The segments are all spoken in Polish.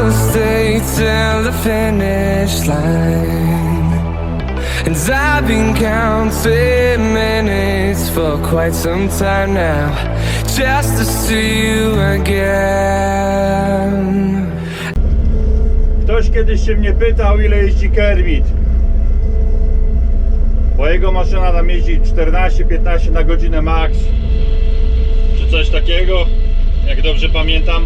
I'll stay till the finish line. And I've been counting minutes for quite some time now, just to see you again. Ktoś kiedyś się mnie pytał, ile jeździ Kermit. Bo jego maszyna tam jeździ 14-15 na godzinę max. Czy coś takiego, jak dobrze pamiętam.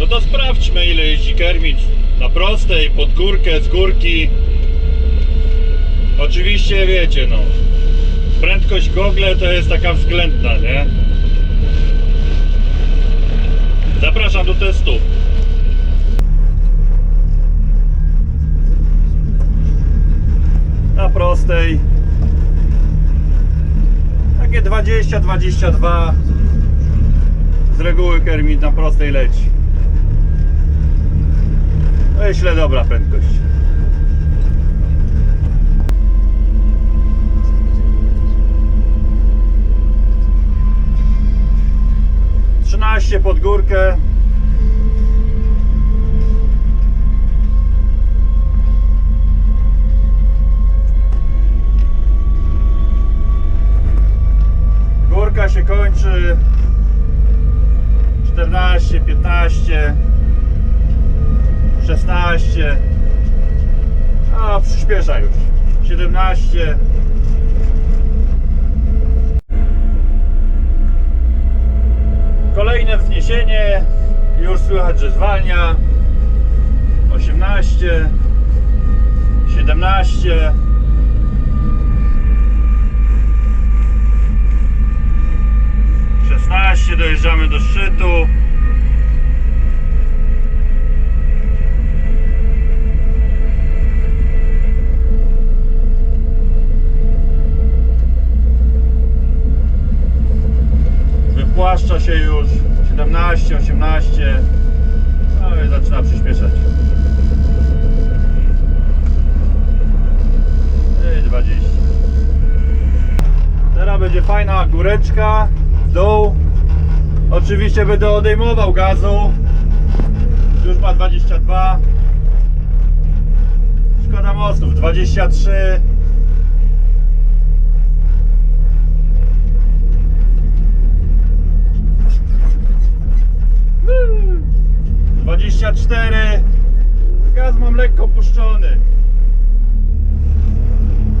No to sprawdźmy, ile jeździ Kermit. Na prostej, pod górkę, z górki. Oczywiście wiecie, no. Prędkość Google to jest taka względna, nie? Zapraszam do testu. na prostej takie 20-22 z reguły Kermit na prostej leci myślę dobra prędkość. Trzynaście pod górkę. Górka się kończy. 14, 15 16 A przyspiesza już. 17 Kolejne wzniesienie. Już słychać, że zwalnia. 18 17 16 dojeżdżamy do szczytu. Już 17, 18. No i zaczyna przyspieszać. I 20. Teraz będzie fajna góreczka w dół. Oczywiście będę odejmował gazu. Już ma 22. Szkoda mostów 23. 24. Gaz mam lekko puszczony.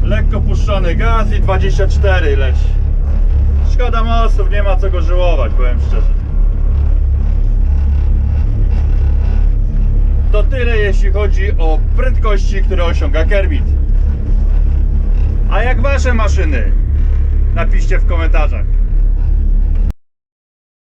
Lekko puszczony gaz i 24 leci. Szkoda mostów, nie ma co go żyłować, powiem szczerze. To tyle jeśli chodzi o prędkości, które osiąga Kermit. A jak wasze maszyny? Napiszcie w komentarzach.